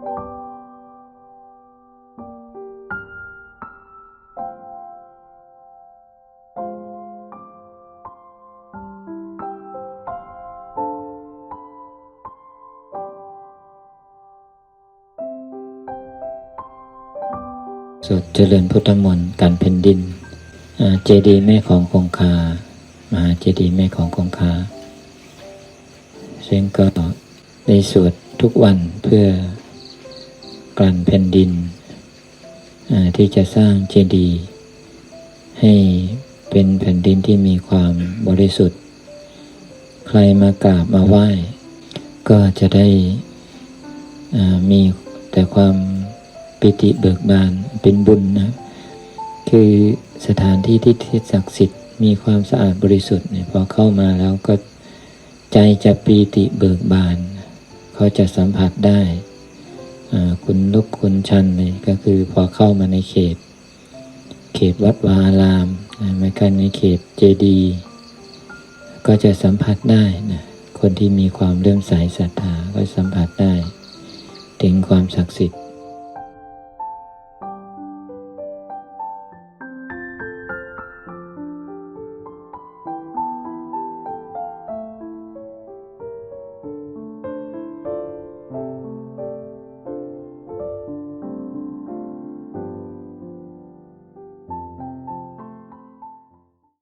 สวดเจริญพุทธมนต์การแผ่นดินเจดีย์แม่ของคงคา มหาเจดีย์แม่ของคงคา ซึ่งก็ได้สวดทุกวันเพื่อ กลั่นแผ่นดิน ที่จะสร้างเจดีย์ให้เป็นแผ่นดินที่มีความบริสุทธิ์ ใครมากราบมาไหว้ ก็จะได้มีแต่ความปิติเบิกบานเป็นบุญนะ คือสถานที่ที่ที่ศักดิ์สิทธิ์มีความสะอาดบริสุทธิ์เนี่ยพอเข้ามาแล้วก็ใจจะปีติเบิกบาน เขาจะสัมผัสได้ คุณลุกคุณชันเลยก็คือพอเข้ามาในเขต เขตวัดวาอารามไม่กันในเขตเจดีก็จะสัมผัสได้นะคนที่มีความเลื่อมใสศรัทธาก็สัมผัสได้ ถึงความศักดิ์สิทธิ์